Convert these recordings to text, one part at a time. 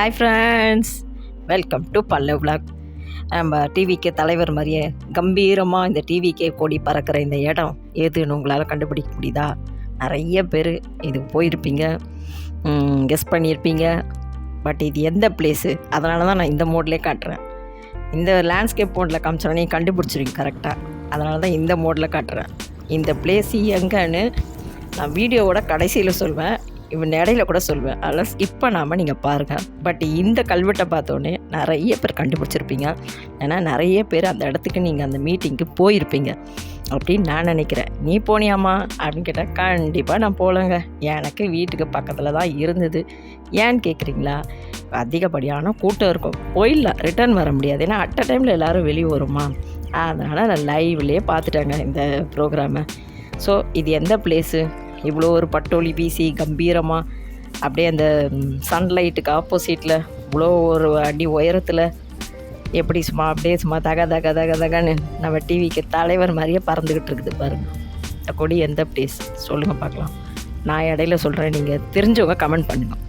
Hi friends welcome to Pallav vlog நம்ம டிவிக்கு தலைவர் மாதிரியே கம்பீரமாக இந்த டிவிக்கே கொடி பறக்கிற இந்த இடம் எதுன்னு உங்களால் கண்டுபிடிக்க முடியுதா? நிறைய பேர் இதுக்கு போயிருப்பீங்க. கெஸ் பண்ணியிருப்பீங்க. பட் இது எந்த பிளேஸு அதனால தான் நான் இந்த மோட்லேயே காட்டுறேன். இந்த லேண்ட்ஸ்கேப் மோடில் காமிச்சோடனே கண்டுபிடிச்சிருங்க கரெக்டாக அதனால தான் இந்த மோடில் காட்டுறேன். இந்த பிளேஸ் எங்கன்னு நான் வீடியோவோட கடைசியில் சொல்வேன். இடையில கூட சொல்வேன் அதெல்லாம் ஸ்கிப் பண்ணாமல் நீங்கள் பாருங்கள் பட் இந்த கல்வெட்டை பார்த்தோன்னே நிறைய பேர் கண்டுபிடிச்சிருப்பீங்க. ஏன்னா நிறைய பேர் அந்த இடத்துக்கு நீங்கள் அந்த மீட்டிங்க்கு போயிருப்பீங்க. அப்படின்னு நான் நினைக்கிறேன். நீ போனியாம்மா? அப்படின்னு கேட்டால் கண்டிப்பாக நான் போகலங்க எனக்கு வீட்டுக்கு பக்கத்தில் தான் இருந்தது. ஏன்னு கேட்குறீங்களா அதிகப்படியான கூட்டம் இருக்கும். போயிடலாம் ரிட்டர்ன் வர முடியாது. ஏன்னா அட் டைமில் எல்லோரும் வெளியே வருமா? அதனால் நான் லைவ்லேயே பார்த்துட்டேங்க இந்த ப்ரோக்ராமை ஸோ இது எந்த பிளேஸு இவ்வளோ ஒரு பட்டோலி வீசி கம்பீரமாக அப்படியே அந்த சன்லைட்டுக்கு ஆப்போசிட்டில் இவ்வளோ ஒரு அடி உயரத்தில் எப்படி சும்மா அப்படியே சும்மா தக தக தக தகன்னு நம்ம டிவிக்கு தலைவர் மாதிரியே பறந்துக்கிட்டு இருக்குது பாருங்கள் இந்த கொடி எந்த பிளேஸ் சொல்லுங்கள் பார்க்கலாம். நான் இடையில சொல்கிறேன் நீங்கள் தெரிஞ்சவங்க கமெண்ட் பண்ணுங்கள்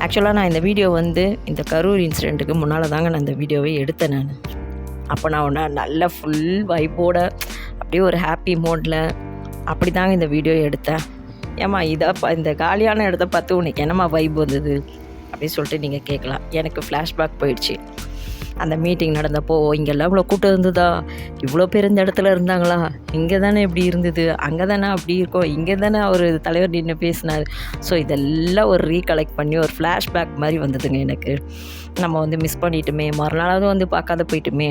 ஆக்சுவலாக நான் இந்த வீடியோ வந்து இந்த கரூர் இன்சிடெண்ட்டுக்கு முன்னால் தாங்க நான் இந்த வீடியோவை எடுத்தேன் நான். அப்போ நான் ஒன்றா நல்ல ஃபுல் வைப்போட அப்படியே ஒரு ஹாப்பி மோடில் அப்படி தாங்க இந்த வீடியோ எடுத்தேன் ஏம்மா இதை ப இந்த காலியான இடத்த பார்த்து உனக்கு என்னம்மா வைப் வந்தது? அப்படின்னு சொல்லிட்டு நீங்கள் கேட்கலாம். எனக்கு ஃப்ளாஷ்பேக் போயிடுச்சு. அந்த மீட்டிங் நடந்தப்போ இங்கெல்லாம் இவ்வளோ கூட்டம் இருந்ததா? இவ்வளோ பேர் இந்த இடத்துல இருந்தாங்களா? இங்கே தானே இப்படி இருந்தது? அங்கே தானே அப்படி இருக்கும் இங்கே தானே அவர் தலைவர் நின்று பேசினார். ஸோ இதெல்லாம் ஒரு ரீகலெக்ட் பண்ணி ஒரு ஃப்ளாஷ்பேக் மாதிரி வந்ததுங்க எனக்கு. நம்ம வந்து மிஸ் பண்ணிட்டோமே. மறுநாளாவது வந்து பார்க்காத போயிட்டுமே.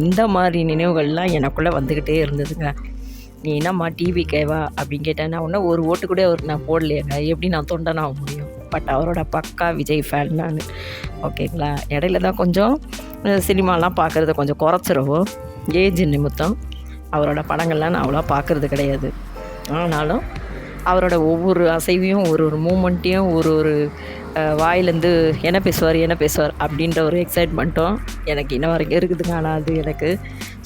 இந்த மாதிரி நினைவுகள்லாம் எனக்குள்ளே வந்துக்கிட்டே இருந்ததுங்க. நீ என்னம்மா டிவி கேவா? அப்படின்னு கேட்டேன் நான் ஒரு ஓட்டு கூட அவருக்கு நான் போடலையேங்க எப்படி நான் தொண்டனாக முடியும்? பட் அவரோட பக்கா விஜய் ஃபேன் நான். ஓகேங்களா இடையில தான் கொஞ்சம் சினிமாலாம் பார்க்குறத கொஞ்சம் குறைச்சிருவோம். ஏஜ் நிமித்தம் அவரோட படங்கள்லாம் நான் அவ்வளோ பார்க்குறது கிடையாது. ஆனாலும் அவரோட ஒவ்வொரு அசைவையும் ஒரு ஒரு மூமெண்ட்டையும் ஒரு ஒரு வாயிலேருந்து என்ன பேசுவார் என்ன பேசுவார் அப்படின்ற ஒரு எக்ஸைட்மெண்ட்டும் எனக்கு இன்ன வரைக்கும் இருக்குதுங்க. ஆனால் அது எனக்கு.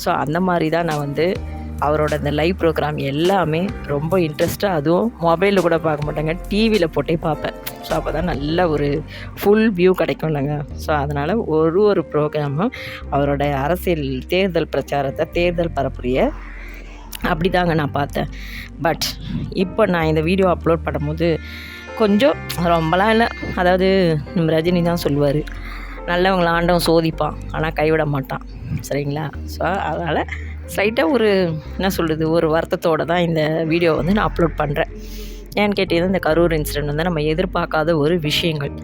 ஸோ அந்த மாதிரி தான் நான் வந்து அவரோட இந்த லைவ் ப்ரோக்ராம் எல்லாமே ரொம்ப இன்ட்ரெஸ்ட்டாக அதுவும் மொபைலில் கூட பார்க்க மாட்டாங்க டிவியில் போட்டே பார்ப்பேன். ஸோ அப்போ தான் நல்ல ஒரு ஃபுல் வியூ கிடைக்கும் இல்லைங்க. ஸோ அதனால் ஒரு ஒரு ப்ரோக்ராமும் அவரோட அரசியல் தேர்தல் பிரச்சாரத்தை தேர்தல் பரப்புரிய அப்படி தாங்க நான் பார்த்தேன். பட் இப்போ நான் இந்த வீடியோ அப்லோட் பண்ணும்போது கொஞ்சம் ரொம்பலாம் இல்லை. அதாவது நம்ம ரஜினி தான் சொல்லுவார் நல்லவங்களை ஆண்டவன் சோதிப்பான் ஆனால் கைவிட மாட்டான். சரிங்களா? ஸோ அதனால் ஸ்லைட்டாக ஒரு என்ன சொல்கிறது ஒரு வருத்தத்தோடு தான் இந்த வீடியோ வந்து நான் அப்லோட் பண்ணுறேன் ஏன்னு கேட்டீங்கன்னா இந்த கரூர் இன்சிடெண்ட் வந்து நம்ம எதிர்பார்க்காத ஒரு விஷயங்கள்.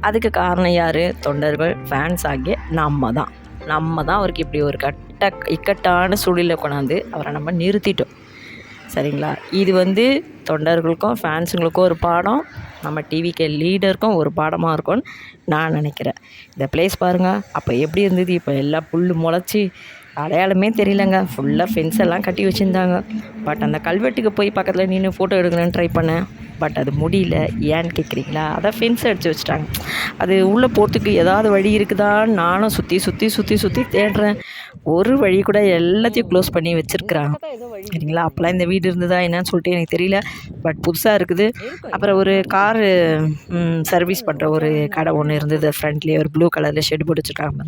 அதுக்கு காரணம் யார்? தொண்டர்கள் ஃபேன்ஸ் ஆகிய நம்ம தான். நம்ம தான் அவருக்கு இப்படி ஒரு கட்ட இக்கட்டான சூழ்நிலை கொண்டாந்து அவரை நம்ம நிறுத்திட்டோம். சரிங்களா? இது வந்து தொண்டர்களுக்கும் ஃபேன்ஸுங்களுக்கும் ஒரு பாடம். நம்ம டிவிக்கு லீடருக்கும் ஒரு பாடமாக இருக்கும்னு நான் நினைக்கிறேன். இந்த பிளேஸ் பாருங்கள் அப்போ எப்படி இருந்தது? இப்போ எல்லாம் புல் முளைச்சி அடையாளமே தெரியலங்க. ஃபுல்லாக ஃபென்ஸ் எல்லாம் கட்டி வச்சுருந்தாங்க. பட் அந்த கல்வெட்டுக்கு போய் பக்கத்தில் நின்று ஃபோட்டோ எடுக்கணும்னு ட்ரை பண்ணேன். பட் அது முடியல. ஏன்னு கேட்குறீங்களா அதான் ஃபென்ஸ் அடித்து வச்சுட்டாங்க. அது உள்ளே போகிறதுக்கு ஏதாவது வழி இருக்குதான்னு நானும் சுற்றி சுற்றி சுற்றி சுற்றி தேடுறேன். ஒரு வழி கூட எல்லாத்தையும் க்ளோஸ் பண்ணி வச்சுருக்குறாங்க. சரிங்களா? அப்போல்லாம் இந்த வீடு இருந்ததா என்னன்னு சொல்லிட்டு எனக்கு தெரியல. பட் புதுசாக இருக்குது. அப்புறம் ஒரு காரு சர்வீஸ் பண்ணுற ஒரு கடை ஒன்று இருந்தது. ஃப்ரண்ட்லேயே ஒரு ப்ளூ கலரில் ஷெட் போட்டு வச்சுருக்காங்க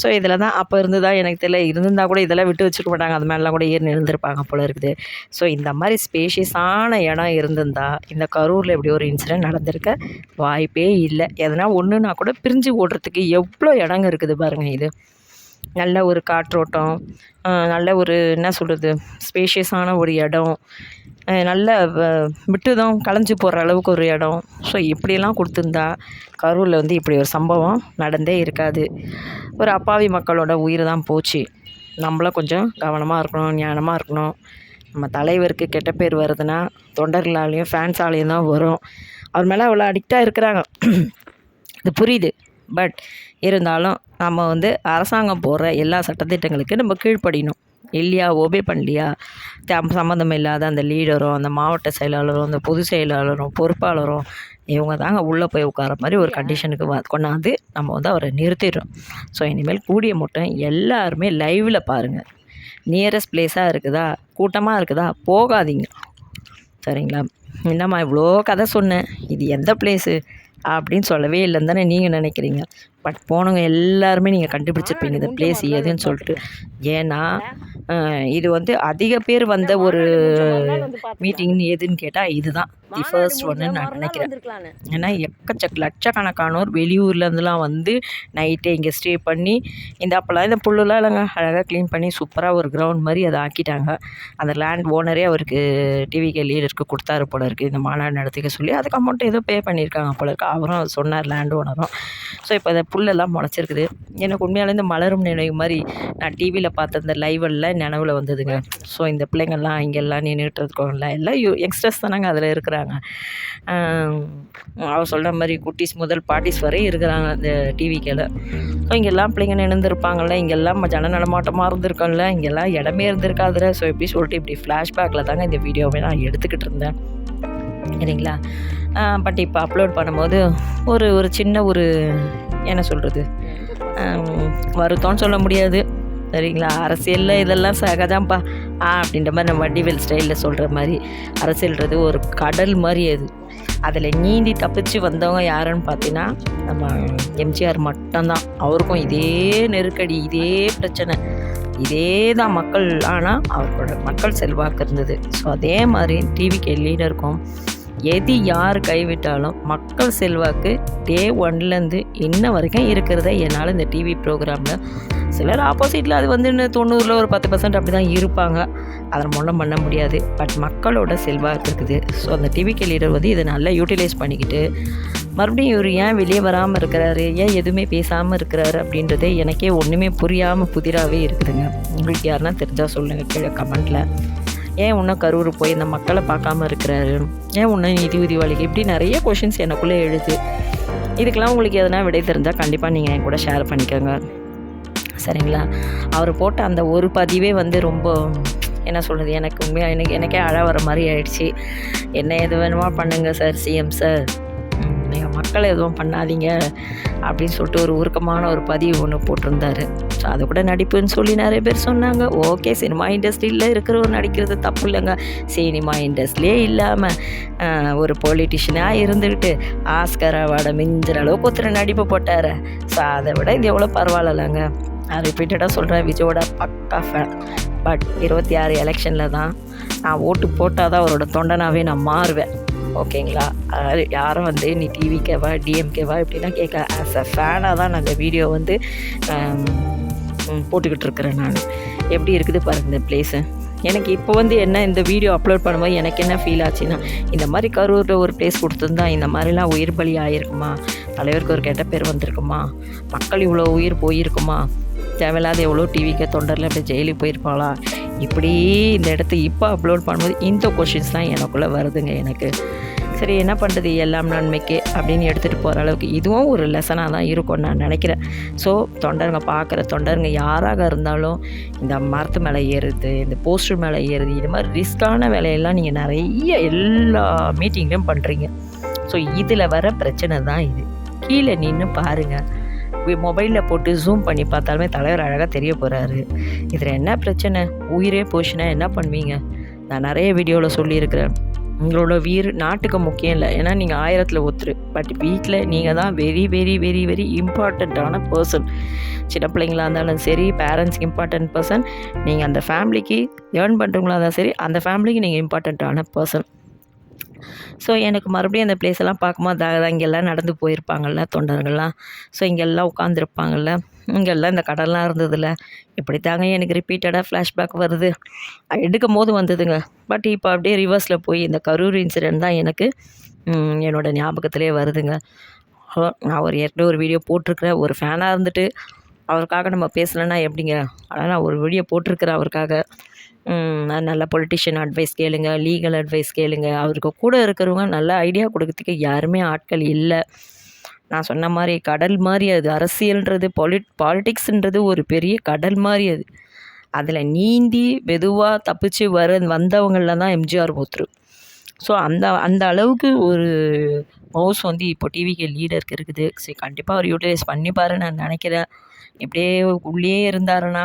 ஸோ இதில் தான் அப்போ இருந்ததா எனக்கு தெரியல. இருந்திருந்தால் கூட இதெல்லாம் விட்டு வச்சுருக்க மாட்டாங்க. அது மேலாம் கூட ஏறி இருந்திருப்பாங்க போல இருக்குது. ஸோ இந்த மாதிரி ஸ்பேஷியஸான இடம் இருந்திருந்தா இந்த கரூரில் இப்படி ஒரு இன்சிடென்ட் நடந்திருக்க வாய்ப்பே இல்லை. எதனா ஒன்றுனா கூட பிரிஞ்சு ஓடுறதுக்கு எவ்வளோ இடங்க இருக்குது பாருங்கள் இது. நல்ல ஒரு காற்றோட்டம் நல்ல ஒரு என்ன சொல்கிறது ஸ்பேஷியஸான ஒரு இடம். நல்ல விட்டுதான் களைஞ்சி போகிற அளவுக்கு ஒரு இடம். ஸோ இப்படியெல்லாம் கொடுத்துருந்தா கரூரில் வந்து இப்படி ஒரு சம்பவம் நடந்தே இருக்காது. ஒரு அப்பாவி மக்களோட உயிர் தான் போச்சு. நம்மளும் கொஞ்சம் கவனமாக இருக்கணும் ஞானமாக இருக்கணும். நம்ம தலைவருக்கு கெட்ட பேர் வருதுன்னா தொண்டர்களாலேயும் ஃபேன்ஸாலேயும் தான் வரும். அவர் மேலே அவ்வளோ அடிக்டாக இருக்கிறாங்க. இது புரியுது. பட் இருந்தாலும் நம்ம வந்து அரசாங்கம் போடுற எல்லா சட்டத்திட்டங்களுக்கு நம்ம கீழ்ப்படியணும். இல்லையா? ஒபே பண்ணலையா? சம்மந்தம் இல்லாத அந்த லீடரும் அந்த மாவட்ட செயலாளரும் அந்த பொது செயலாளரும் பொறுப்பாளரும் இவங்க தாங்க உள்ளே போய் உட்கார மாதிரி ஒரு கண்டிஷனுக்கு வ கொண்டாந்து நம்ம வந்து அவரை நிறுத்திடுறோம். ஸோ இனிமேல் கூடிய மட்டும் எல்லாருமே லைவில் பாருங்கள் நியரஸ்ட் பிளேஸாக இருக்குதா? கூட்டமாக இருக்குதா? போகாதீங்க. சரிங்களா? என்னம்மா இவ்வளோ கதை சொன்னேன் இது எந்த பிளேஸு அப்படின்னு சொல்லவே இல்லைன்னு தானே நீங்கள் நினைக்கிறீங்க? பட் போனவங்க எல்லாருமே நீங்கள் கண்டுபிடிச்சிருப்பீங்க இந்த பிளேஸ் எதுன்னு சொல்லிட்டு. ஏன்னா இது வந்து அதிக பேர் வந்த ஒரு மீட்டிங் எதுன்னு கேட்டால் இதுதான். தி ஃபர்ஸ்ட் ஒன்னு நான் நினைக்கிறேன். ஏன்னா எக்கச்சக்க லட்சக்கணக்கானோர் வெளியூர்லேருந்துலாம் வந்து நைட்டே இங்கே ஸ்டே பண்ணி இந்த அப்போல்லாம் இந்த புல்லுலாம் இல்லைங்க. அழகாக க்ளீன் பண்ணி சூப்பராக ஒரு கிரவுண்ட் மாதிரி அதை ஆக்கிட்டாங்க. அந்த லேண்ட் ஓனரே அவருக்கு டிவிகே லீடருக்கு கொடுத்தாரு போல இருக்குது இந்த மாநாடு நடத்திக்க சொல்லி அதுக்கு அமௌண்ட் ஏதோ பே பண்ணியிருக்காங்க போல இருக்கு. அவரும் சொன்னார் லேண்ட் ஓனரும் ஸோ இப்போ அந்த புல்லெல்லாம் முளைச்சிருக்குது. எனக்கு உண்மையாலே இந்த மலரும் நினைவு மாதிரி நான் டிவியில் பார்த்த இந்த லைவெல்லாம் நினவில் வந்ததுங்க. ஸோ இந்த பிள்ளைங்கள்லாம் இங்கெல்லாம் நின்றுட்டு இருக்கோம்ல எல்லாம் யூ யங்ஸ்டர்ஸ் தானாங்க அதில் இருக்கிறாங்க. அவர் சொல்கிற மாதிரி குட்டீஸ் முதல் பாட்டிஸ் வரை இருக்கிறாங்க அந்த டிவிக்கில் ஸோ இங்கெல்லாம் பிள்ளைங்க நின்றுருப்பாங்கல்ல இங்கெல்லாம் ஜன நடமாட்டமாக இருந்திருக்கோம்ல. இங்கெல்லாம் இடமே இருந்திருக்காதுல. ஸோ எப்படி சொல்லிட்டு இப்படி ஃப்ளாஷ்பேக்கில் தாங்க இந்த வீடியோவை நான் எடுத்துக்கிட்டு இருந்தேன். சரிங்களா? பட் இப்போ அப்லோட் பண்ணும்போது ஒரு ஒரு சின்ன ஒரு என்ன சொல்கிறது வருத்தம்னு சொல்ல முடியாது. சரிங்களா? அரசியலில் இதெல்லாம் சகஜம்ப்பா. ஆ அப்படின்ற மாதிரி நம்ம வடிவேல் ஸ்டைலில் சொல்கிற மாதிரி அரசியல்ன்றது ஒரு கடல் மாதிரி அது. அதில் நீந்தி தப்பிச்சு வந்தவங்க யாருன்னு பார்த்தீங்கன்னா நம்ம எம்ஜிஆர் மட்டும்தான். அவருக்கும் இதே நெருக்கடி இதே பிரச்சனை. இதே தான் மக்கள். ஆனால் அவரோட மக்கள் செல்வாக்கு இருந்தது. ஸோ அதே மாதிரி டிவிக்கு இருக்கும். எது யார் கைவிட்டாலும் மக்கள் செல்வாக்கு டே ஒன்லேருந்து இன்ன வரைக்கும் இருக்கிறத என்னால் இந்த டிவி ப்ரோக்ராமில் சிலர் ஆப்போசிட்டில் அது வந்து இன்னும் தொண்ணூறில் ஒரு பத்து பர்சன்ட் அப்படி தான் இருப்பாங்க. அதை மூலம் பண்ண முடியாது. பட் மக்களோட செல்வாக்கு இருக்குது. ஸோ அந்த டிவிக்கு லீடர் வந்து இதை நல்லா யூட்டிலைஸ் பண்ணிக்கிட்டு மறுபடியும் இவர் ஏன் வெளியே வராமல் இருக்கிறாரு? ஏன் எதுவுமே பேசாமல் இருக்கிறாரு? அப்படின்றதே எனக்கே ஒன்றுமே புரியாமல் புதிராகவே இருக்குதுங்க. உங்களுக்கு யாருன்னா தெரிஞ்சால் சொல்லுங்கள் கீழே கமெண்ட்டில் ஏன் இன்னும் கரூர் போய் இந்த மக்களை பார்க்காம இருக்கிறாரு? ஏன் இன்னும் நிதி உதவிவாளிக்கு இப்படி நிறைய கொஷின்ஸ் எனக்குள்ளே எழுது. இதுக்கெல்லாம் உங்களுக்கு எதனா விடை தெரிஞ்சால் கண்டிப்பாக நீங்கள் என் கூட ஷேர் பண்ணிக்கோங்க. சரிங்களா? அவர் போட்ட அந்த ஒரு பதிவே வந்து ரொம்ப என்ன சொல்கிறது எனக்கு உண்மையாக எனக்கு எனக்கே அழ வர மாதிரி ஆயிடுச்சு. என்ன எது வேணுமா பண்ணுங்கள் சார் சிஎம் சார் நீங்கள் மக்களை எதுவும் பண்ணாதீங்க அப்படின்னு சொல்லிட்டு ஒரு உருக்கமான ஒரு பதிவு ஒன்று போட்டிருந்தாரு. ஸோ அது கூட நடிப்புன்னு சொல்லி நிறைய பேர் சொன்னாங்க. ஓகே சினிமா இண்டஸ்ட்ரியில் இருக்கிறவர் நடிக்கிறது தப்பு இல்லைங்க. சினிமா இண்டஸ்ட்ரியே இல்லாமல் ஒரு பொலிட்டிஷியனாக இருந்துக்கிட்டு ஆஸ்கர் அவார்டை மிஞ்சிற அளவுக்கு ஒருத்தர் நடிப்பு போட்டார். ஸோ அதை விட இது எவ்வளோ பரவாயில்லங்க. நான் ரிப்பீட்டடாக சொல்கிறேன் விஜயோட பக்கா ஃபேன் பட் இருபத்தி ஆறு எலெக்ஷனில் தான் நான் ஓட்டு போட்டால் தான் அவரோட தொண்டனாகவே நான் மாறுவேன். ஓகேங்களா? அதாவது யாரும் வந்து நீ டிவிக்கேவா டிஎம்கேவா இப்படிலாம் கேட்க ஆஸ் அ ஃபேனாக தான் நான் இந்த வீடியோ வந்து போட்டுக்கிட்டு இருக்கிறேன் நான். எப்படி இருக்குது பாருங்க இந்த பிளேஸு எனக்கு இப்போ வந்து என்ன இந்த வீடியோ அப்லோட் பண்ணும்போது எனக்கு என்ன ஃபீல் ஆச்சுன்னா இந்த மாதிரி கரூரில் ஒரு பிளேஸ் கொடுத்துருந்தா இந்த மாதிரிலாம் உயிர் பலி ஆகிருக்குமா தலைவருக்கு ஒரு கெட்ட பேர் வந்திருக்குமா? மக்கள் இவ்வளோ உயிர் போயிருக்குமா? தேவையில்லாத எவ்வளோ டிவிக்கு தொண்டரில் அப்படி ஜெயிலுக்கு போயிருப்பாளா? இப்படி இந்த இடத்த இப்போ அப்லோட் பண்ணும்போது இந்த கொஷின்ஸ் தான் எனக்குள்ளே வருதுங்க எனக்கு. சரி என்ன பண்ணுறது எல்லாம் நன்மைக்கு அப்படின்னு எடுத்துகிட்டு போகிற அளவுக்கு இதுவும் ஒரு லெசனாக தான் இருக்கும் நான் நினைக்கிறேன். ஸோ தொண்டருங்க பார்க்குற தொண்டருங்க யாராக இருந்தாலும் இந்த மரத்து மேலே ஏறுறது இந்த போஸ்டர் மேலே ஏறுது இது மாதிரி ரிஸ்க்கான வேலையெல்லாம் நீங்கள் நிறைய எல்லா மீட்டிங்லேயும் பண்ணுறீங்க ஸோ இதில் வர பிரச்சனை தான் இது. கீழே நின்று பாருங்கள் மொபைலில் போட்டு ஜூம் பண்ணி பார்த்தாலுமே தலைவர் அழகாக தெரிய போகிறாரு இதில் என்ன பிரச்சனை? உயிரே போச்சுன்னா என்ன பண்ணுவீங்க? நான் நிறைய வீடியோவில் சொல்லியிருக்கிறேன். உங்களோட வீர் நாட்டுக்கு முக்கியம் இல்லை. ஏன்னா நீங்கள் ஆயிரத்தில் ஒத்துரு பட் வீட்டில் நீங்கள் தான் வெரி வெரி வெரி வெரி இம்பார்ட்டண்ட்டான பர்சன் சின்ன பிள்ளைங்களா இருந்தாலும் சரி பேரண்ட்ஸ் இம்பார்ட்டன்ட் பர்சன் நீங்கள் அந்த ஃபேமிலிக்கு ஏர்ன் பண்ணுறவங்களா இருந்தாலும் சரி அந்த ஃபேமிலிக்கு நீங்கள் இம்பார்ட்டண்ட்டான பர்சன் ஸோ எனக்கு மறுபடியும் அந்த பிளேஸ் எல்லாம் பார்க்கும்போது அதான் இங்கெல்லாம் நடந்து போயிருப்பாங்கள்ல தொண்டர்கள்லாம். ஸோ இங்கெல்லாம் உட்காந்துருப்பாங்கள்ல இங்கெல்லாம் இந்த கடல்லாம் இருந்ததில்ல. இப்படி தாங்க எனக்கு ரிப்பீட்டடாக ஃப்ளாஷ்பேக் வருது. எடுக்கும் போது வந்ததுங்க. பட் இப்போ அப்படியே ரிவர்ஸில் போய் இந்த கரூர் இன்சிடெண்ட் தான் எனக்கு என்னோடய ஞாபகத்திலே வருதுங்க. நான் ஒரு ஏற்கனவே ஒரு வீடியோ போட்டிருக்கிறேன். ஒரு ஃபேனாக இருந்துட்டு அவருக்காக நம்ம பேசலைன்னா எப்படிங்க? ஆனால் நான் ஒரு வீடியோ போட்டிருக்கிறேன் அவருக்காக. நல்ல பொலிட்டிஷியன் அட்வைஸ் கேளுங்க லீகல் அட்வைஸ் கேளுங்க. அவருக்கு கூட இருக்கிறவங்க நல்ல ஐடியா கொடுக்கறதுக்கு யாருமே ஆட்கள் இல்லை. நான் சொன்ன மாதிரி கடல் மாதிரி அது அரசியல்ன்றது பொலிட் பாலிட்டிக்ஸ்ன்றது ஒரு பெரிய கடல் மாதிரி அது. அதில் நீந்தி மெதுவாக தப்பிச்சு வர வந்தவங்களில் தான் எம்ஜிஆர் ஒருத்தர் ஸோ அந்த அந்த அளவுக்கு ஒரு மவுஸ் வந்து இப்போ டிவிக்கு லீடருக்கு இருக்குது. சரி கண்டிப்பாக அவர் யூட்டிலைஸ் பண்ணிப்பாரு நான் நினைக்கிறேன். இப்படியே உள்ளே இருந்தாருன்னா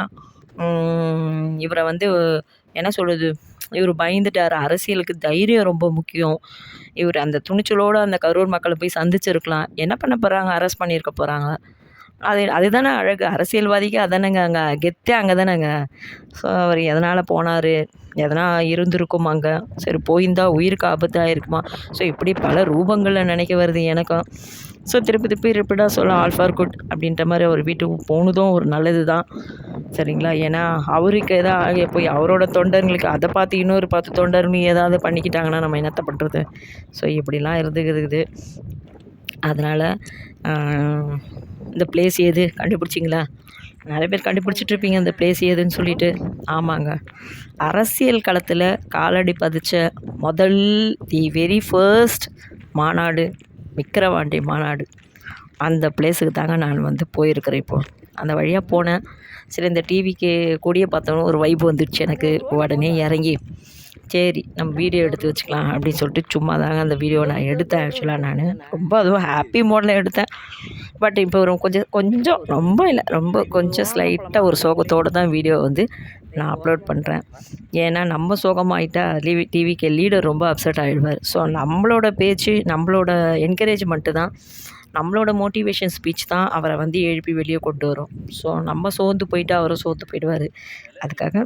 இவரை வந்து என்ன சொல்கிறது இவர் பயந்துட்டார். அரசியலுக்கு தைரியம் ரொம்ப முக்கியம். இவர் அந்த துணிச்சலோடு அந்த கரூர் மக்களை போய் சந்திச்சிருக்கலாம். என்ன பண்ண போகிறாங்க அரெஸ்ட் பண்ணியிருக்க போகிறாங்க அது அதுதானே அழகு. அரசியல்வாதிக்கு அதானேங்க அங்கே. கெத்தே அங்கே தானேங்க. ஸோ அவர் எதனால் போனார்? எதனா இருந்திருக்கும் அங்கே? சரி போயிருந்தா உயிருக்கு ஆபத்தாக இருக்குமா ஸோ இப்படி பல ரூபங்களில் நினைக்க வருது எனக்கும். ஸோ திருப்பி திருப்பி ரிப்பீட்டாக சொல்ல ஆல் ஃபார் குட் அப்படின்ற மாதிரி அவர் வீட்டுக்கு போனதும் ஒரு நல்லது தான் சரிங்களா? ஏன்னா அவருக்கு எதாவது போய் அவரோட தொண்டர்களுக்கு அதை பார்த்து இன்னொரு பார்த்து தொண்டர்னு ஏதாவது பண்ணிக்கிட்டாங்கன்னா நம்ம என்னத்தை பண்ணுறது ஸோ இப்படிலாம் இருந்துக்குது அதனால் இந்த பிளேஸ் எது? கண்டுபிடிச்சிங்களா? நிறைய பேர் கண்டுபிடிச்சிட்ருப்பீங்க இந்த பிளேஸ் ஏதுன்னு சொல்லிட்டு. ஆமாங்க. அரசியல் களத்தில் காலடி பதிச்ச முதல் தி வெரி ஃபர்ஸ்ட் மாநாடு. விக்கிரவாண்டி மாநாடு. அந்த பிளேஸுக்கு தாங்க நான் வந்து போயிருக்கிறேன் இப்போது அந்த வழியாக போனேன். சரி இந்த டிவிக்கு கொடியை பார்த்தோன்னே ஒரு வைப் வந்துடுச்சு எனக்கு. உடனே இறங்கி சரி நம்ம வீடியோ எடுத்து வச்சுக்கலாம் அப்படின்னு சொல்லிட்டு சும்மா தாங்க அந்த வீடியோ நான் எடுத்தேன் ஆக்சுவலாக நான். ரொம்ப அதுவும் ஹாப்பி மோடில் எடுத்தேன். பட் இப்போ ஒரு கொஞ்சம் கொஞ்சம் ரொம்ப இல்லை ரொம்ப கொஞ்சம் ஸ்லைட்டாக ஒரு சோகத்தோடு தான் வீடியோ வந்து நான் அப்லோட் பண்ணுறேன் ஏன்னா நம்ம சோகமாயிட்டா டிவி டிவிக்கு லீடர் ரொம்ப அப்செட் ஆகிடுவார் ஸோ நம்மளோட பேச்சு நம்மளோட என்கரேஜ்மெண்ட்டு தான் நம்மளோட மோட்டிவேஷன் ஸ்பீச் தான் அவரை வந்து எழுப்பி வெளியே கொண்டு வரும். ஸோ நம்ம சோர்ந்து போயிட்டு அவரும் சோர்ந்து போயிடுவார். அதுக்காக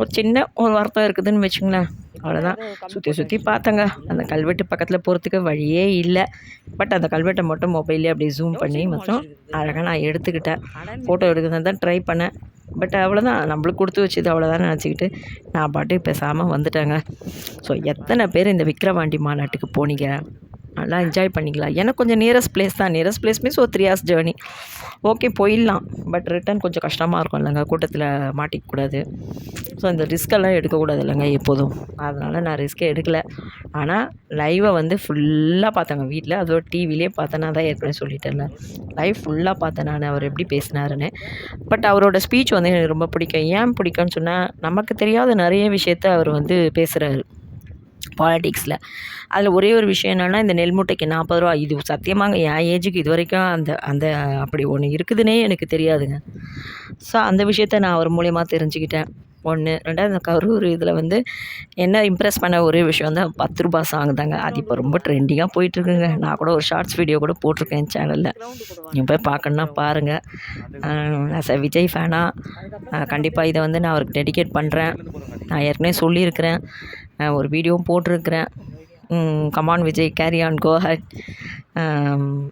ஒரு சின்ன ஒரு வருத்தம் இருக்குதுன்னு வச்சுங்களேன். அவ்வளோதான் சுற்றி சுற்றி பார்த்தேங்க. அந்த கல்வெட்டு பக்கத்தில் போகிறதுக்கு வழியே இல்லை. பட் அந்த கல்வெட்டை மட்டும் மொபைல்லே அப்படியே ஜூம் பண்ணி மட்டும் அழகாக நான் எடுத்துக்கிட்டேன். ஃபோட்டோ எடுக்கிறது தான் ட்ரை பண்ணேன். பட் அவ்வளோதான் நம்மளுக்கு கொடுத்து வச்சது அவ்வளோதான் நினச்சிக்கிட்டு நான் பாட்டு பேசாமல் வந்துட்டேங்க. ஸோ எத்தனை பேர் இந்த விக்ரவாண்டி மாநாட்டுக்கு போனீங்க? நல்லா என்ஜாய் பண்ணிக்கலாம். எனக்கு கொஞ்சம் நியரஸ்ட் பிளேஸ் தான். நியரஸ்ட் பிளேஸ் மீன்ஸ் ஒரு த்ரீ ஹவர்ஸ் ஜேர்னி ஓகே போயிடலாம். பட் ரிட்டர்ன் கொஞ்சம் கஷ்டமாக இருக்கும் இல்லைங்க. கூட்டத்தில் மாட்டிக்கக்கூடாது ஸோ இந்த ரிஸ்க்கெல்லாம் எடுக்கக்கூடாது இல்லைங்க எப்போதும். அதனால் நான் ரிஸ்க்கே எடுக்கலை. ஆனால் லைவை வந்து ஃபுல்லாக பார்த்தேங்க. வீட்டில் அதோட டிவிலே பார்த்தேன் நான் தான் ஏற்கனவே சொல்லிட்டேன்ல. லைவ் ஃபுல்லாக பார்த்தேன் நான். அவர் எப்படி பேசினாருன்னு. பட் அவரோட ஸ்பீச் வந்து எனக்கு ரொம்ப பிடிக்கும். ஏன் பிடிக்கும்னு சொன்னால் நமக்கு தெரியாத நிறைய விஷயத்த அவர் வந்து பேசுகிறாரு பாலிட்டிக்ஸில் அதில் ஒரே ஒரு விஷயம் என்னென்னா இந்த நெல் மூட்டைக்கு நாற்பது ரூபா இது சத்தியமாக என் ஏஜுக்கு இது வரைக்கும் அந்த அந்த அப்படி ஒன்று இருக்குதுன்னே எனக்கு தெரியாதுங்க. ஸோ அந்த விஷயத்த நான் அவர் மூலியமாக தெரிஞ்சுக்கிட்டேன். ஒன்று ரெண்டாவது இந்த கரூர் இதில் வந்து என்ன இம்ப்ரெஸ் பண்ண ஒரே விஷயம் தான் பத்து ரூபா சாங் தாங்க. அது இப்போ ரொம்ப ட்ரெண்டிங்காக போயிட்டுருக்குங்க. நான் கூட ஒரு ஷார்ட்ஸ் வீடியோ கூட போட்டிருக்கேன் சேனலில் நீங்கள் போய் பார்க்கணுன்னா பாருங்கள் ஆஸ் அ விஜய் ஃபேனாக கண்டிப்பாக இதை வந்து நான் அவருக்கு டெடிகேட் பண்ணுறேன் நான் ஏற்கனவே சொல்லியிருக்கிறேன். ஒரு வீடியோவும் போட்டிருக்கிறேன். Come on Vijay carry on go hard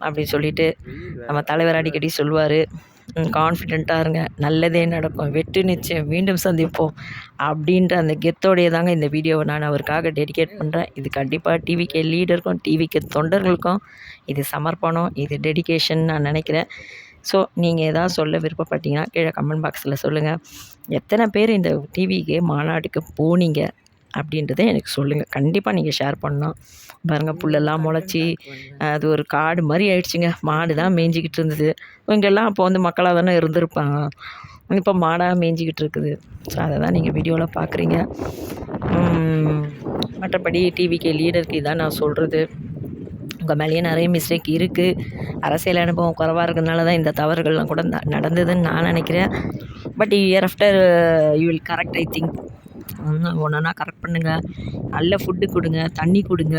அப்படின்னு சொல்லிட்டு நம்ம தலைவர் அடிக்கடி சொல்லுவார். கான்ஃபிடெண்ட்டாக இருங்க. நல்லதே நடக்கும். வெற்றி நிச்சயம். மீண்டும் சந்திப்போம். அப்படின்ற அந்த கெத்தோடைய தாங்க இந்த வீடியோவை நான் அவருக்காக டெடிகேட் பண்ணுறேன் இது கண்டிப்பாக டிவிக்கு லீடருக்கும் டிவிக்கு தொண்டர்களுக்கும் இது சமர்ப்பணம் இது டெடிகேஷன் நான் நினைக்கிறேன். ஸோ நீங்கள் எதாவது சொல்ல விருப்பப்பட்டீங்கன்னா கீழே கமெண்ட் பாக்ஸில் சொல்லுங்கள் எத்தனை பேர் இந்த டிவிக்கு மாநாட்டுக்கு போனீங்க? அப்படின்றத எனக்கு சொல்லுங்கள் கண்டிப்பாக நீங்கள் ஷேர் பண்ணலாம். பாருங்கள் புல்லெல்லாம் முளைச்சி அது ஒரு காடு மாதிரி ஆயிடுச்சுங்க. மாடு தான் மேய்ஞ்சிக்கிட்டு இருந்தது. இங்கெல்லாம் அப்போ வந்து மக்களாக தானே இருந்திருப்பாங்க. இப்போ மாடாக மேய்ஞ்சிக்கிட்டு இருக்குது. ஸோ அதை தான் நீங்கள் வீடியோவில் பார்க்குறீங்க மற்றபடி டிவிக்கு லீடருக்கு இதான் நான் சொல்கிறது உங்கள் மேலேயே நிறைய மிஸ்டேக் இருக்குது அரசியல் அனுபவம் குறவாக இருக்கிறதுனால தான் இந்த தவறுகள்லாம் கூட நடந்ததுன்னு நான் நினைக்கிறேன். But year after you will correct I think ஒன்று ஒன்றா கரெக்ட் பண்ணுங்கள் நல்ல ஃபுட்டு கொடுங்க தண்ணி கொடுங்க.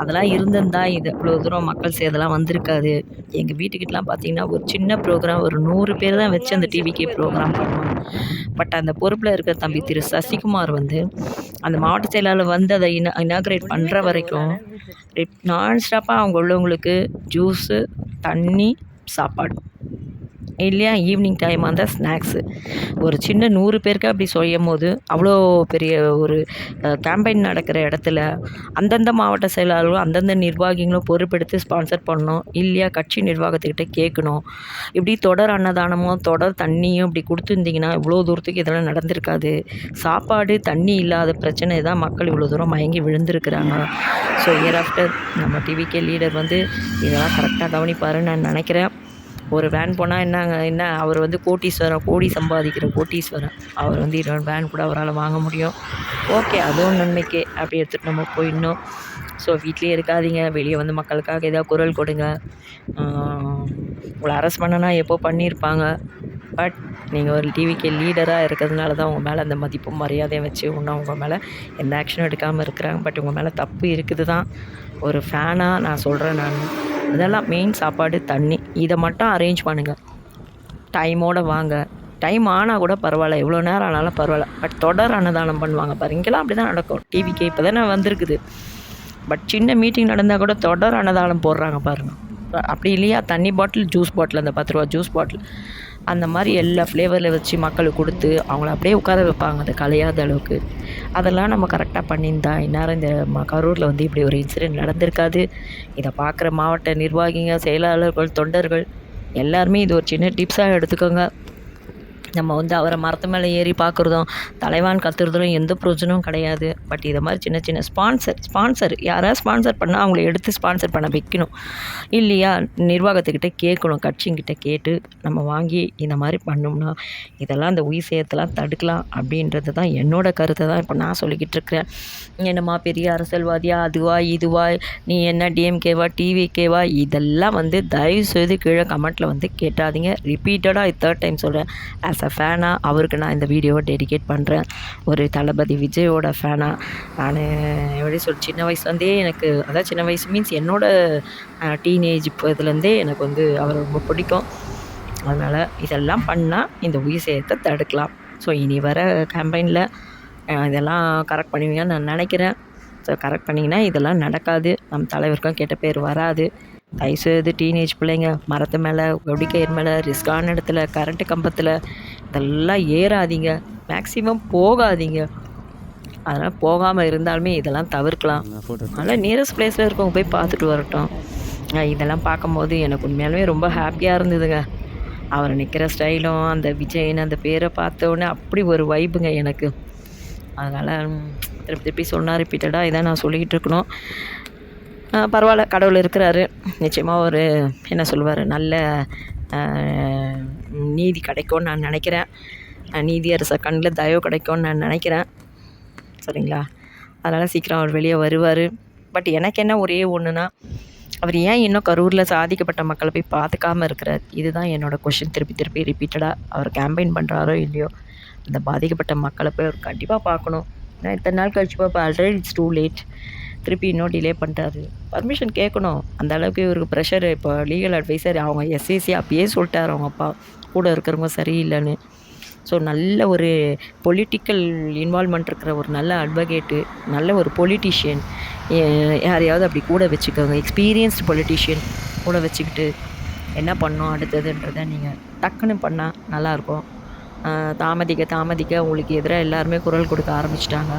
அதெல்லாம் இருந்திருந்தா இது இவ்வளோ தூரம் மக்கள் சேதெல்லாம் வந்திருக்காது. எங்கள் வீட்டுக்கிட்டலாம் பார்த்தீங்கன்னா ஒரு சின்ன ப்ரோக்ராம் ஒரு நூறு பேர் தான் வச்சு அந்த டிவிக்கே ப்ரோக்ராம் பண்ணோம் பட் அந்த பொறுப்பில் இருக்கிற தம்பி திரு சசிகுமார் வந்து அந்த மாவட்ட செயலாளர் வந்து அதை இன இனாக்ரேட் பண்ணுற வரைக்கும் நான் ஸ்டாப்பாக அவங்க உள்ளவங்களுக்கு ஜூஸு தண்ணி சாப்பாடு. இல்லையா? ஈவினிங் டைம் அந்த ஸ்நாக்ஸு ஒரு சின்ன நூறு பேருக்கு அப்படி சொல்லும் போது அவ்வளோ பெரிய ஒரு கேம்பெயின் நடக்கிற இடத்துல அந்தந்த மாவட்ட செயலாளர்களும் அந்தந்த நிர்வாகிகளும் பொறுப்பெடுத்து ஸ்பான்சர் பண்ணணும். இல்லையா? கட்சி நிர்வாகத்துக்கிட்ட கேட்கணும். இப்படி தொடர் அன்னதானமும் தொடர் தண்ணியும் இப்படி கொடுத்துருந்தீங்கன்னா இவ்வளோ தூரத்துக்கு இதெல்லாம் நடந்திருக்காது. சாப்பாடு தண்ணி இல்லாத பிரச்சனை தான் மக்கள் இவ்வளோ தூரம் மயங்கி விழுந்திருக்கிறாங்க. ஸோ இயர் ஆஃப்டர் நம்ம டிவிகே லீடர் வந்து இதெல்லாம் கரெக்டாக கவனிப்பாருன்னு நான் நினைக்கிறேன். ஒரு வேன் போனால் என்னங்க என்ன அவர் வந்து கோட்டீஸ்வரர் கோடி சம்பாதிக்கிற கோட்டீஸ்வரர் அவர் வந்து இன்னொரு வேன் கூட அவரால் வாங்க முடியும். ஓகே அதுவும் நன்மைக்கே அப்படி எடுத்துகிட்டு நம்ம போயிடணும். ஸோ வீட்லேயே இருக்காதீங்க. வெளியே வந்து மக்களுக்காக ஏதாவது குரல் கொடுங்க. உங்களை அரெஸ்ட் பண்ணனா எப்போ பண்ணியிருப்பாங்க? பட் நீங்கள் ஒரு டிவிக்கு லீடராக இருக்கிறதுனால தான் உங்கள் மேலே அந்த மதிப்பும் மரியாதையும் வச்சு இன்னும் உங்கள் மேலே எந்த ஆக்ஷனும் எடுக்காமல் இருக்கிறாங்க. பட் உங்கள் மேலே தப்பு இருக்குது தான் ஒரு ஃபேனாக நான் சொல்கிறேன் நான். இதெல்லாம் மெயின் சாப்பாடு தண்ணி. இதை மட்டும் அரேஞ்ச் பண்ணுங்கள் டைமோடு வாங்க. டைம் ஆனால் கூட பரவாயில்ல. எவ்வளோ நேரம் ஆனாலும் பரவாயில்ல. பட் தொடர் அன்னதானம் பண்ணுவாங்க பாரு இங்கெல்லாம் அப்படி தான் நடக்கும் டிவிக்கு இப்போ தானே வந்திருக்குது. பட் சின்ன மீட்டிங் நடந்தால் கூட தொடர் அன்னதானம் போடுறாங்க பாருங்கள் அப்படி இல்லையா? தண்ணி பாட்டில் ஜூஸ் பாட்டில் அந்த பத்து ரூபா ஜூஸ் பாட்டில் அந்த மாதிரி எல்லா ஃப்ளேவரில் வச்சு மக்களுக்கு கொடுத்து அவங்கள அப்படியே உட்கார வைப்பாங்க அது கலையாத அளவுக்கு. அதெல்லாம் நம்ம கரெக்டாக பண்ணியிருந்தா இந்நேரம் இந்த ம கரூரில் வந்து இப்படி ஒரு இன்சிடெண்ட் நடந்திருக்காது. இதை பார்க்குற மாவட்ட நிர்வாகிங்க செயலாளர்கள் தொண்டர்கள் எல்லாருமே இது ஒரு சின்ன டிப்ஸாக எடுத்துக்கோங்க. நம்ம வந்து அவரை மரத்து மேலே ஏறி பார்க்குறதும் தலைவான் கத்துறதும் எந்த பிரயோஜனமும் கிடையாது. பட் இதை மாதிரி சின்ன சின்ன ஸ்பான்சர் ஸ்பான்சர் யாராவது ஸ்பான்சர் பண்ணால் அவங்கள எடுத்து ஸ்பான்சர் பண்ண வைக்கணும். இல்லையா? நிர்வாகத்துக்கிட்ட கேட்கணும் கட்சிங்கிட்ட கேட்டு நம்ம வாங்கி இந்த மாதிரி பண்ணோம்னா இதெல்லாம் இந்த உயிர் சேதத்தெல்லாம் தடுக்கலாம் அப்படின்றது தான் என்னோட கருத்தை தான் இப்போ நான் சொல்லிக்கிட்டு இருக்கிறேன். என்னம்மா பெரிய அரசியல்வாதியா? அதுவா இதுவா? நீ என்ன டிஎம்கேவா டிவிகேவா இதெல்லாம் வந்து தயவு செய்து கீழே கமெண்ட்டில் வந்து கேட்டாதீங்க. ரிப்பீட்டடாக தேர்ட் டைம் சொல்கிறேன் ஆஸ் அ ஃபேனாக அவருக்கு நான் இந்த வீடியோவை டெடிகேட் பண்ணுறேன் ஒரு தளபதி விஜயோட ஃபேனாக நான் எப்படி சொல் சின்ன வயசுலேருந்தே எனக்கு அதான் சின்ன வயசு மீன்ஸ் என்னோடய டீனேஜ் இப்போ இதுலேருந்தே எனக்கு வந்து அவரை ரொம்ப பிடிக்கும். அதனால் இதெல்லாம் பண்ணால் இந்த உயிர் சேதத்தை தடுக்கலாம். ஸோ இனி வர கேம்பெயினில் இதெல்லாம் கரெக்ட் பண்ணுவீங்கன்னு நான் நினைக்கிறேன். ஸோ கரெக்ட் பண்ணிங்கன்னா இதெல்லாம் நடக்காது. நம்ம தலைவருக்கும் கெட்ட பேர் வராது. தயவுசெய்து டீனேஜ் பிள்ளைங்க மரத்து மேலே ஒடிக்கயிறு மேலே ரிஸ்கான இடத்துல கரண்ட்டு கம்பத்தில் இதெல்லாம் ஏறாதீங்க. மேக்ஸிமம் போகாதீங்க. அதனால் போகாமல் இருந்தாலுமே இதெல்லாம் தவிர்க்கலாம். அதனால் நியரஸ்ட் பிளேஸில் இருக்கவங்க போய் பார்த்துட்டு வரட்டும். இதெல்லாம் பார்க்கும்போது எனக்கு உண்மையாலுமே ரொம்ப ஹாப்பியாக இருந்ததுங்க. அவர் நிற்கிற ஸ்டைலும் அந்த விஜய்னு அந்த பேரை பார்த்த உடனே அப்படி ஒரு வைப்புங்க எனக்கு. அதனால் திருப்பி திருப்பி சொன்னால் ரிப்பீட்டடாக இதை நான் சொல்லிக்கிட்டு இருக்கணும். பரவாயில்ல கடவுள் இருக்கிறாரு. நிச்சயமாக ஒரு என்ன சொல்லுவார்? நல்ல நீதி கிடைக்கும்னு நான் நினைக்கிறேன். நீதியரச கண்ணில் தயவு கிடைக்கும்னு நான் நினைக்கிறேன். சரிங்களா? அதனால் சீக்கிரம் அவர் வெளியே வருவார். பட் எனக்கு என்ன ஒரே ஒன்றுனா அவர் ஏன் இன்னும் கரூரில் சாதிக்கப்பட்ட மக்களை போய் பார்த்துக்காம இருக்கிறார்? இதுதான் என்னோட கொஷின் திருப்பி திருப்பி ரிப்பீட்டடாக அவர் கேம்பெயின் பண்ணுறாரோ இல்லையோ அந்த பாதிக்கப்பட்ட மக்களை போய் அவர் கண்டிப்பாக பார்க்கணும். ஏன்னா இத்தனை நாள் கழிச்சு பார்ப்பேன். ஆல்ரெடி இட்ஸ் டூ லேட் திருப்பி இன்னும் டிலே பண்ணிட்டாரு பர்மிஷன் கேட்கணும் அந்த அளவுக்கு இவருக்கு ப்ரெஷர் இப்போ லீகல் அட்வைசர் அவங்க எஸ்ஏசி அப்பயே சொல்லிட்டார் அவங்க அப்பா. கூட இருக்கிறவங்க சரியில்லைன்னு. ஸோ நல்ல ஒரு பொலிட்டிக்கல் இன்வால்மெண்ட் இருக்கிற ஒரு நல்ல அட்வொகேட்டு நல்ல ஒரு பொலிட்டிஷியன் யாரையாவது அப்படி கூட வச்சுக்கோங்க. எக்ஸ்பீரியன்ஸ்டு பொலிட்டிஷியன் கூட வச்சுக்கிட்டு என்ன பண்ணோம் அடுத்ததுன்றதை நீங்கள் டக்குன்னு பண்ணால் நல்லாயிருக்கும் தாமதிக்க தாமதிக்க உங்களுக்கு எதிராக எல்லாருமே குரல் கொடுக்க ஆரம்பிச்சிட்டாங்க.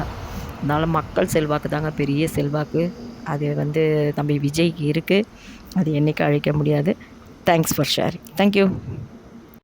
அதனால் மக்கள் செல்வாக்கு தாங்க பெரிய செல்வாக்கு. அது வந்து தம்பி விஜய்க்கு இருக்குது அது என்றைக்கும் அழைக்க முடியாது. Thanks for sharing thank you